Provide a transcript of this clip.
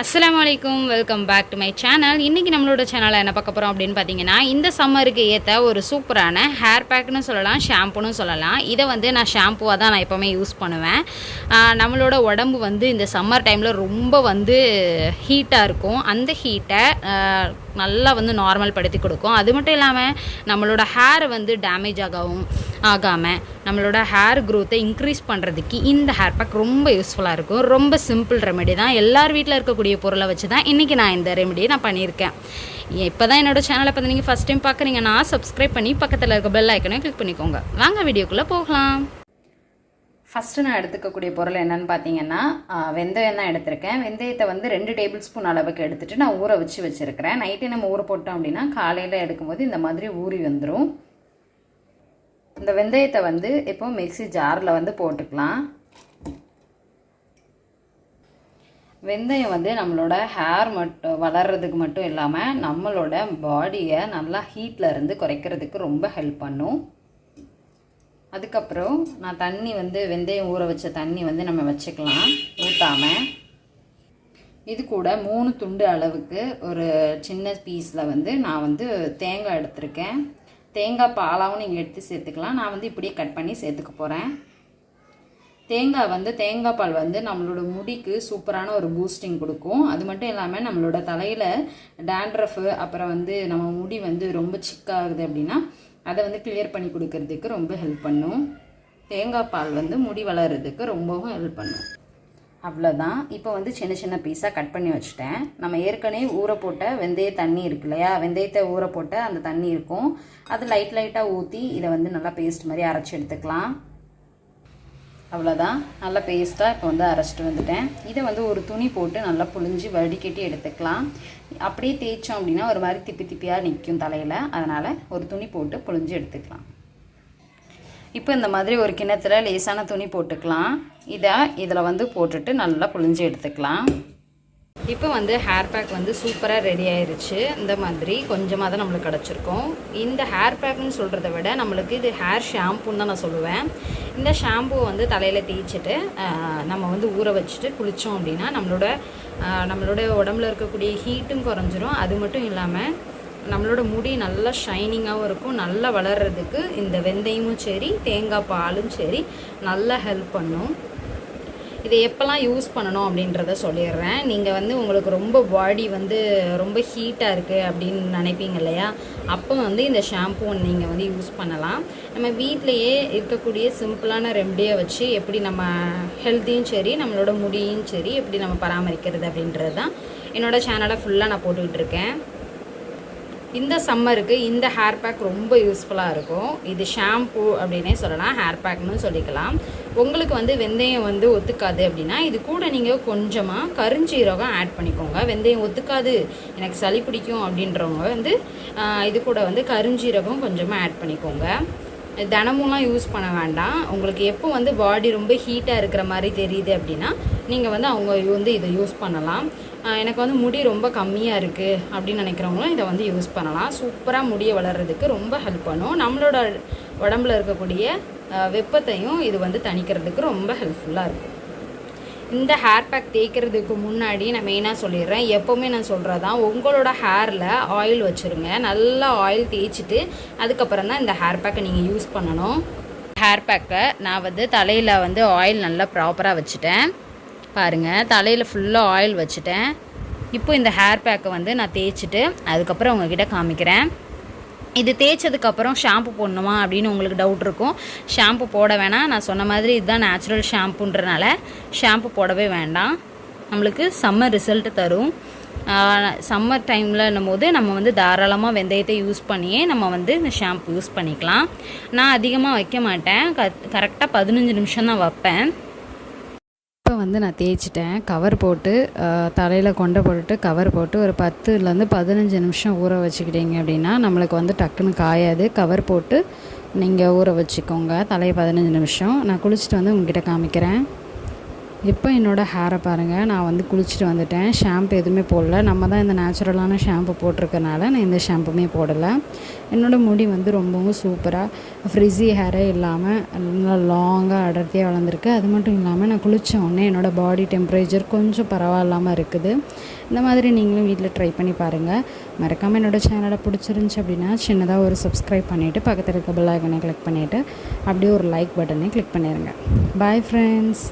அஸ்லாம் அலைக்கும் welcome back to my channel இன்றைக்கி நம்மளோட சேனலில் என்ன பார்க்க போகிறோம் அப்படின்னு பார்த்தீங்கன்னா இந்த சம்மருக்கு ஏற்ற ஒரு சூப்பரான ஹேர் பேக்னு சொல்லலாம் ஷாம்புன்னு சொல்லலாம். இதை வந்து நான் ஷாம்புவாக தான் நான் எப்போவுமே யூஸ் பண்ணுவேன். நம்மளோட உடம்பு வந்து இந்த சம்மர் டைமில் ரொம்ப வந்து ஹீட்டாக இருக்கும். அந்த ஹீட்டை நல்லா வந்து நார்மல் படுத்தி கொடுக்கும். அது மட்டும் இல்லாமல் நம்மளோட ஹேரை வந்து டேமேஜ் ஆகவும் ஆகாமல் நம்மளோட ஹேர் க்ரோத்தை இன்க்ரீஸ் பண்ணுறதுக்கு இந்த ஹேர் பேக் ரொம்ப யூஸ்ஃபுல்லாக இருக்கும். ரொம்ப சிம்பிள் ரெமெடி தான். எல்லார் வீட்டில் இருக்கக்கூடிய பொருளை வச்சு தான் இன்றைக்கி நான் இந்த ரெமெடியை நான் பண்ணியிருக்கேன். இப்போ தான் என்னோட சேனலை பார்த்து நீங்கள் ஃபஸ்ட் டைம் பார்க்குறீங்கன்னா சப்ஸ்கிரைப் பண்ணி பக்கத்தில் இருக்க பெல் ஐக்கனையும் கிளிக் பண்ணிக்கோங்க. வாங்க வீடியோக்குள்ளே போகலாம். ஃபஸ்ட்டு நான் எடுத்துக்கக்கூடிய பொருள் என்னன்னு பார்த்தீங்கன்னா வெந்தயம் தான் எடுத்திருக்கேன். வெந்தயத்தை வந்து ரெண்டு டேபிள் ஸ்பூன் அளவுக்கு எடுத்துகிட்டு நான் ஊற வச்சு வச்சுருக்கிறேன். நைட்டே நம்ம ஊற போட்டோம் அப்படின்னா காலையில் எடுக்கும்போது இந்த மாதிரி ஊறி வந்துடும் இந்த வெந்தயத்தை வந்து இப்போ மிக்ஸி ஜாரில் வந்து போட்டுக்கலாம். வெந்தயம் வந்து நம்மளோட ஹேர் மட்டும் வளர்கிறதுக்கு மட்டும் இல்லாமல் நம்மளோட பாடியை நல்லா ஹீட்டில் இருந்து குறைக்கிறதுக்கு ரொம்ப ஹெல்ப் பண்ணும். அதுக்கப்புறம் நான் தண்ணி வந்து வெந்தயம் ஊற வச்ச தண்ணி வந்து நம்ம வச்சுக்கலாம் ஊற்றாமல் இது கூட மூணு துண்டு அளவுக்கு ஒரு சின்ன பீஸில் வந்து நான் வந்து தேங்காய் எடுத்திருக்கேன். தேங்காய் பாலாவும் நீங்கள் எடுத்து சேர்த்துக்கலாம். நான் வந்து இப்படியே கட் பண்ணி சேர்த்துக்க போகிறேன் தேங்காய் வந்து தேங்காய் பால் வந்து நம்மளோட முடிக்கு சூப்பரான ஒரு பூஸ்டிங் கொடுக்கும். அது மட்டும் இல்லாமல் நம்மளோட தலையில் டேண்ட்ரஃபு அப்புறம் வந்து நம்ம முடி வந்து ரொம்ப சிக்காகுது அப்படின்னா அதை வந்து கிளியர் பண்ணி கொடுக்கறதுக்கு ரொம்ப ஹெல்ப் பண்ணும். தேங்காய் பால் வந்து முடி வளர்கிறதுக்கு ரொம்பவும் ஹெல்ப் பண்ணும். அவ்வளோதான் இப்போ வந்து சின்ன சின்ன பீஸாக கட் பண்ணி வச்சுட்டேன். நம்ம ஏற்கனவே ஊற போட்ட வெந்தய தண்ணி இருக்கு இல்லையா? வெந்தயத்தை ஊற போட்ட அந்த தண்ணி இருக்கும். அது லைட் லைட்டாக ஊற்றி இதை வந்து நல்லா பேஸ்ட் மாதிரி அரைச்சி எடுத்துக்கலாம். அவ்வளோதான் நல்லா பேஸ்ட்டாக இப்போ வந்து அரைச்சிட்டு வந்துட்டேன். இதை வந்து ஒரு துணி போட்டு நல்லா புழிஞ்சு வடிகட்டி எடுத்துக்கலாம். அப்படியே தேய்ச்சோம் அப்படின்னா ஒரு மாதிரி திப்பி திப்பியாக நிற்கும் தலையில். அதனால் ஒரு துணி போட்டு புழிஞ்சு எடுத்துக்கலாம். இப்போ இந்த மாதிரி ஒரு கிணத்துல லேசான துணி போட்டுக்கலாம். இதை இதில் வந்து போட்டுட்டு நல்லா புழிஞ்சு எடுத்துக்கலாம். இப்போ வந்து ஹேர் பேக் வந்து சூப்பராக ரெடி ஆயிருச்சு. இந்த மாதிரி கொஞ்சமாக தான் நம்மளுக்கு கிடச்சிருக்கும். இந்த ஹேர் பேக்னு சொல்கிறத விட நம்மளுக்கு இது ஹேர் ஷாம்புன்னு தான் நான் சொல்லுவேன். இந்த ஷாம்பு வந்து தலையில் தேய்ச்சிட்டு நம்ம வந்து ஊற வச்சுட்டு குளித்தோம் அப்படின்னா நம்மளோட நம்மளோட உடம்புல இருக்கக்கூடிய ஹீட்டும் குறைஞ்சிரும். அது மட்டும் இல்லாமல் நம்மளோட முடி நல்லா ஷைனிங்காகவும் இருக்கும். நல்லா வளர்கிறதுக்கு இந்த வெந்தயமும் சரி தேங்காய் பாலும் சரி நல்லா ஹெல்ப் பண்ணும். இதை எப்போல்லாம் யூஸ் பண்ணணும் அப்படின்றத சொல்லிடுறேன். நீங்கள் வந்து உங்களுக்கு ரொம்ப பாடி வந்து ரொம்ப ஹீட்டாக இருக்குது அப்படின்னு நினைப்பீங்க இல்லையா? அப்போ வந்து இந்த ஷாம்பு நீங்கள் வந்து யூஸ் பண்ணலாம். நம்ம வீட்டிலையே இருக்கக்கூடிய சிம்பிளான ரெமடியை வச்சு எப்படி நம்ம ஹெல்த்தியும் சரி நம்மளோட முடியும் சரி எப்படி நம்ம பராமரிக்கிறது அப்படின்றது தான் என்னோடய சேனலை ஃபுல்லாக நான் போட்டுக்கிட்டு இருக்கேன். இந்த சம்மருக்கு இந்த ஹேர் பேக் ரொம்ப யூஸ்ஃபுல்லாக இருக்கும். இது ஷாம்பு அப்படின்னே சொல்லலாம் ஹேர் பேக்னு சொல்லிக்கலாம். உங்களுக்கு வந்து வெந்தயம் வந்து ஒத்துக்காது அப்படின்னா இது கூட நீங்கள் கொஞ்சமாக கருஞ்சீரகம் ஆட் பண்ணிக்கோங்க. வெந்தயம் ஒத்துக்காது எனக்கு சளி பிடிக்கும் அப்படின்றவங்க வந்து இது கூட வந்து கருஞ்சீரகம் கொஞ்சமாக ஆட் பண்ணிக்கோங்க. தினமும்லாம் யூஸ் பண்ண வேண்டாம். உங்களுக்கு எப்போ வந்து பாடி ரொம்ப ஹீட்டாக இருக்கிற மாதிரி தெரியுது அப்படின்னா நீங்கள் வந்து அவங்க வந்து இதை யூஸ் பண்ணலாம். எனக்கு வந்து முடி ரொம்ப கம்மியாக இருக்குது அப்படின்னு நினைக்கிறவங்களும் இதை வந்து யூஸ் பண்ணலாம். சூப்பராக முடியை வளர்கிறதுக்கு ரொம்ப ஹெல்ப் பண்ணும். நம்மளோட உடம்புல இருக்கக்கூடிய வெப்பத்தையும் இது வந்து தணிக்கிறதுக்கு ரொம்ப ஹெல்ப்ஃபுல்லாக இருக்கும். இந்த ஹேர் பேக் தேய்க்கிறதுக்கு முன்னாடி நான் மெயினாக சொல்லிடுறேன். எப்போவுமே நான் சொல்கிறதான் உங்களோட ஹேரில் ஆயில் வச்சுருங்க. நல்லா ஆயில் தேய்ச்சிட்டு அதுக்கப்புறம் தான் இந்த ஹேர் பேக்கை நீங்கள் யூஸ் பண்ணணும். ஹேர் பேக்கை நான் வந்து தலையில் வந்து ஆயில் நல்லா ப்ராப்பராக வச்சுட்டேன். பாருங்கள் தலையில் ஃபுல்லாக ஆயில் வச்சுட்டேன். இப்போ இந்த ஹேர் பேக்கை வந்து நான் தேய்ச்சிட்டு அதுக்கப்புறம் உங்ககிட்ட காமிக்கிறேன். இது தேய்ச்சதுக்கப்புறம் ஷாம்பு போடணுமா அப்படின்னு உங்களுக்கு டவுட் இருக்கும். ஷாம்பு போட வேணாம். நான் சொன்ன மாதிரி இதுதான் நேச்சுரல் ஷாம்புன்றனால ஷாம்பு போடவே வேண்டாம். நம்மளுக்கு செம்ம ரிசல்ட் தரும். சம்மர் டைமில் போது நம்ம வந்து தாராளமாக வெந்தயத்தை யூஸ் பண்ணியே நம்ம வந்து இந்த ஷாம்பு யூஸ் பண்ணிக்கலாம். நான் அதிகமாக வைக்க மாட்டேன். க கரெக்டாக பதினஞ்சு நிமிஷம் தான் வைப்பேன். இப்போ வந்து நான் தேய்ச்சிட்டேன். கவர் போட்டு தலையில் கொண்டை போட்டுட்டு கவர் போட்டு ஒரு பத்துலேருந்து பதினஞ்சு நிமிஷம் ஊற வச்சுக்கிட்டீங்க அப்படின்னா நம்மளுக்கு வந்து டக்குன்னு காயாது. கவர் போட்டு நீங்கள் ஊற வச்சுக்கோங்க. தலையை பதினஞ்சு நிமிஷம். நான் குளிச்சுட்டு வந்து உங்ககிட்ட காமிக்கிறேன். இப்போ என்னோடய ஹேரை பாருங்கள் நான் வந்து குளிச்சுட்டு வந்துட்டேன். ஷாம்பு எதுவுமே போடல. நம்ம தான் இந்த நேச்சுரலான ஷாம்பு போட்டிருக்கனால நான் இந்த ஷாம்புமே போடலை. என்னோடய முடி வந்து ரொம்பவும் சூப்பராக ஃப்ரிஸி ஹேரே இல்லாமல் நல்லா லாங்காக அடர்த்தியாக வளர்ந்துருக்கு. அது மட்டும் இல்லாமல் நான் குளித்த உடனே என்னோடய பாடி டெம்பரேச்சர் கொஞ்சம் பரவாயில்லாமல் இருக்குது. இந்த மாதிரி நீங்களும் வீட்டில் ட்ரை பண்ணி பாருங்கள் மறக்காமல் என்னோடய சேனலை பிடிச்சிருந்துச்சி அப்படின்னா சின்னதாக ஒரு சப்ஸ்கிரைப் பண்ணிவிட்டு பக்கத்தில் இருக்க பெல் ஐக்கனை கிளிக் பண்ணிவிட்டு அப்படியே ஒரு லைக் பட்டனை கிளிக் பண்ணிடுங்க பாய் ஃப்ரெண்ட்ஸ்